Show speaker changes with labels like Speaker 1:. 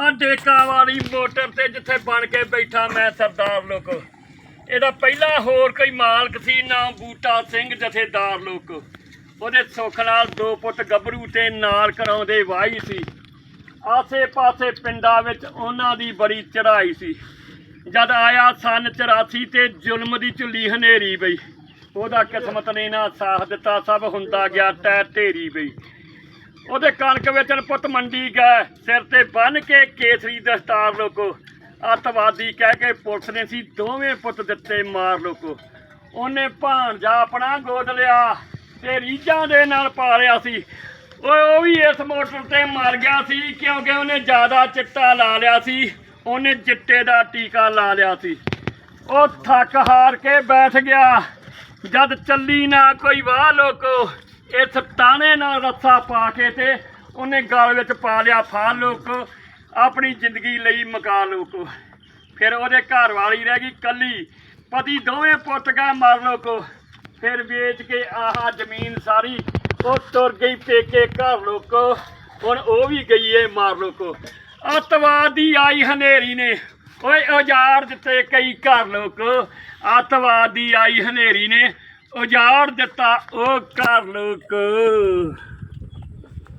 Speaker 1: ਆ ਡੇਕਾ ਵਾਲੀ ਮੋਟਰ ਤੇ ਜਿੱਥੇ ਬਣ ਕੇ ਬੈਠਾ ਮੈਂ ਸਰਦਾਰ ਲੋਕ। ਇਹਦਾ ਪਹਿਲਾ ਹੋਰ ਕੋਈ ਮਾਲਕ ਸੀ, ਨਾਮ ਬੂਟਾ ਸਿੰਘ ਜਥੇਦਾਰ ਲੋਕ। ਉਹਦੇ ਸੁੱਖ ਨਾਲ ਦੋ ਪੁੱਤ ਗੱਭਰੂ ਤੇ ਨਾਲ ਕਰਾਉਂਦੇ ਵਾਹੀ ਸੀ। ਆਸੇ ਪਾਸੇ ਪਿੰਡਾਂ ਵਿੱਚ ਉਹਨਾਂ ਦੀ ਬੜੀ ਚੜ੍ਹਾਈ ਸੀ। ਜਦ ਆਇਆ ਸਨ 84 ਤੇ ਜ਼ੁਲਮ ਦੀ ਝੁੱਲੀ ਹਨੇਰੀ ਬਈ ਉਹਦਾ ਕਿਸਮਤ ਨੇ ਨਾ ਸਾਥ ਦਿੱਤਾ, ਸਭ ਹੁੰਦਾ ਗਿਆ ਟੈ ਢੇਰੀ ਬਈ ਉਹਦੇ ਕਣਕ ਵੇਚਣ ਪੁੱਤ ਮੰਡੀ ਗਏ, ਸਿਰ ਤੇ ਬੰਨ ਕੇ ਕੇਸਰੀ ਦਸਤਾਰ ਲੋਕੋ। ਅੱਤਵਾਦੀ ਕਹਿ ਕੇ ਪੁਲਿਸ ਨੇ ਸੀ ਦੋਵੇਂ ਪੁੱਤ ਦਿੱਤੇ ਮਾਰ ਲੋਕੋ। ਉਹਨੇ ਭਾਣਜਾ ਆਪਣਾ ਗੋਦ ਲਿਆ ਤੇ ਰੀਝਾਂ ਦੇ ਨਾਲ ਪਾਲਿਆ ਸੀ। ਓਏ, ਉਹ ਵੀ ਇਸ ਮੋਟਰ ਤੇ ਮਰ ਗਿਆ ਸੀ ਕਿਉਂਕਿ ਉਹਨੇ ਜ਼ਿਆਦਾ ਚਿੱਟਾ ਲਾ ਲਿਆ ਸੀ। ਉਹਨੇ ਚਿੱਟੇ ਦਾ ਟੀਕਾ ਲਾ ਲਿਆ ਸੀ। ਉਹ ਥੱਕ ਹਾਰ ਕੇ ਬੈਠ ਗਿਆ। ਜਦ ਚੱਲੀ ਨਾ ਕੋਈ ਵਾਹ ਲੋਕੋ ਇਸ ਤਾਣੇ ਨਾਲ ਰੱਸਾ ਪਾ ਕੇ ਤੇ ਉਹਨੇ ਗਲ ਵਿੱਚ ਪਾ ਲਿਆ ਫਾਹ ਲੋਕ, ਆਪਣੀ ਜ਼ਿੰਦਗੀ ਲਈ ਮਕਾ ਲੋਕ। ਫਿਰ ਉਹਦੇ ਘਰ ਵਾਲੀ ਰਹਿ ਗਈ ਕੱਲੀ। ਪਤੀ ਦੋਵੇਂ ਪੁੱਤ ਗਏ ਮਰ ਲੋਕੋ। ਫਿਰ ਵੇਚ ਕੇ ਆਹਾ ਜ਼ਮੀਨ ਸਾਰੀ ਉਹ ਤੁਰ ਗਈ ਪੇਕੇ ਘਰ ਲੋਕੋ। ਹੁਣ ਉਹ ਵੀ ਗਈ ਏ ਮਾਰ ਲੋਕੋ। ਅੱਤਵਾਦੀ ਆਈ ਹਨੇਰੀ ਨੇ। ਓਏ ਔਜਾਰ ਦਿੱਤੇ ਕਈ ਘਰ ਲੋਕ। ਅੱਤਵਾਦੀ ਆਈ ਹਨੇਰੀ ਨੇ। ਉਜਾੜ ਦਿੱਤਾ ਉਹ ਘਰ ਲੋਕ